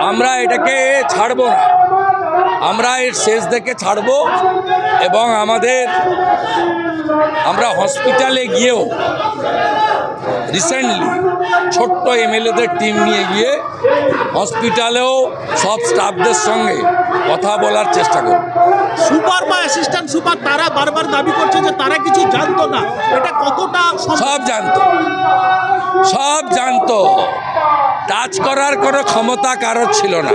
আমরা এটাকে ছাড়বো না। আমরা এর শেষ দেখে ছাড়বো এবং আমাদের আমরা হসপিটালে গিয়েও রিসেন্টলি ছোট্ট এমএলএদের টিম নিয়ে গিয়ে হসপিটালেও সব স্টাফদের সঙ্গে কথা বলার চেষ্টা করব। সুপার বা অ্যাসিস্ট্যান্ট সুপার তারা বারবার দাবি করছে যে তারা কিছু জানতো না। এটা কতটা সব জানতো। সব জানতো। টাচ করার কোনো ক্ষমতা কারোর ছিল না।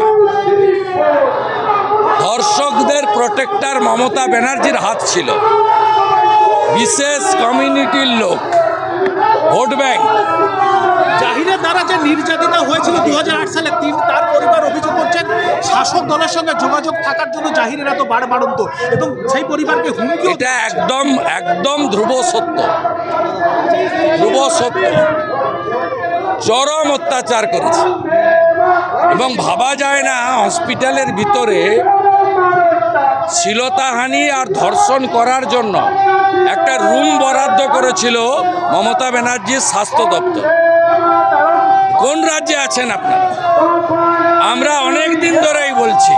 ধর্ষকদের প্রোটেক্টর মমতা ব্যানার্জির হাত ছিল। বিশেষ কমিউনিটির লোক ভোট ব্যাংক। জাহিরের দ্বারা যে নির্যাতিতা হয়েছিল দুই হাজার আট সালে তিন তার পরিবার অভিযোগ করছেন শাসক দলের সঙ্গে যোগাযোগ থাকার জন্য জাহিরের এত বাড়বাড়ন্ত এবং সেই পরিবারকে হুমকি এটা একদম একদম ধ্রুব সত্য। ধ্রুব সত্য। চরম অত্যাচার করেছে। এবং ভাবা যায় না, হসপিটালের ভিতরে শ্লীলতাহানি আর ধর্ষণ করার জন্য একটা রুম বরাদ্দ করেছিল মমতা ব্যানার্জির স্বাস্থ্য দপ্তর। কোন রাজ্যে আছেন আপনারা আমরা অনেক দিন ধরেই বলছি,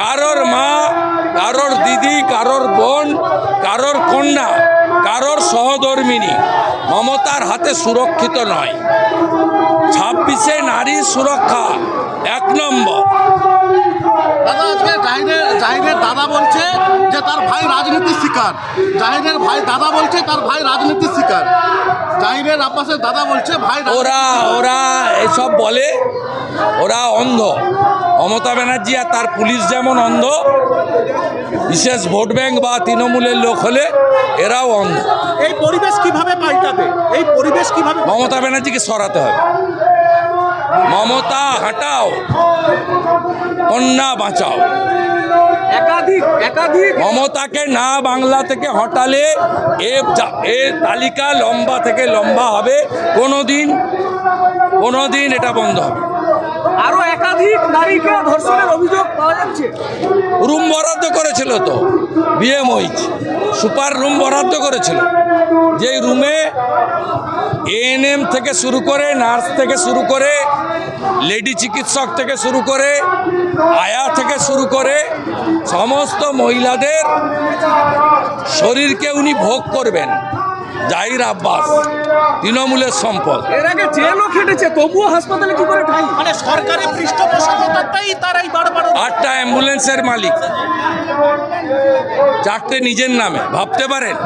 কারোর মা, কারোর দিদি, কারোর বোন, কারোর কন্যা, কারোর সহধর্মিনী মমতার হাতে সুরক্ষিত নয়। ছাব্বিশে নারী সুরক্ষা এক নম্বর। দাদা আজকে জাহিদের জাহিদের দাদা বলছে যে তার ভাই রাজনীতির শিকার। জাহিদের ভাই দাদা বলছে তার ভাই রাজনীতির শিকার। জাহিদের আব্বাসের দাদা বলছে ভাই ওরা ওরা এসব বলে ওরা অন্ধ। মমতা ব্যানার্জি আর তার পুলিশ যেমন অন্ধ বিশেষ ভোট ব্যাংক বা তৃণমূলের লোক হলে এরাও অন্ধ। এই পরিবেশ কীভাবে পাল্টাবে? এই পরিবেশ কীভাবে মমতা ব্যানার্জিকে সরাতে হবে। মমতা হাঁটাও। কন্যা বাঁচাও। একাধিক একাধিক। মমতাকে না বাংলা থেকে হটালে এ তালিকা লম্বা থেকে লম্বা হবে। কোনো দিন কোনো দিন এটা বন্ধ হবে। আরও একাধিক নারীকে ধর্ষণের অভিযোগ পাওয়া যাচ্ছে। রুম বরাদ্দ করেছিল তো, বিএমওইচ। সুপার রুম বরাদ্দ করেছিল। যেই রুমে এএনএম থেকে শুরু করে, নার্স থেকে শুরু করে, লেডি চিকিৎসক থেকে শুরু করে, আয়া থেকে শুরু করে, সমস্ত মহিলাদের শরীরকে উনি ভোগ করবেন। জাহির আব্বাস। তৃণমূলের সম্পদ। এর আগে জেলও খেটেছে তবুও হাসপাতালে কি করে ঠাই? মানে সরকারের পৃষ্ঠপোষকতাই তারাই বারবার আটটা অ্যাম্বুলেন্সের মালিক। চারটে নিজের নামে ভাবতে পারেন?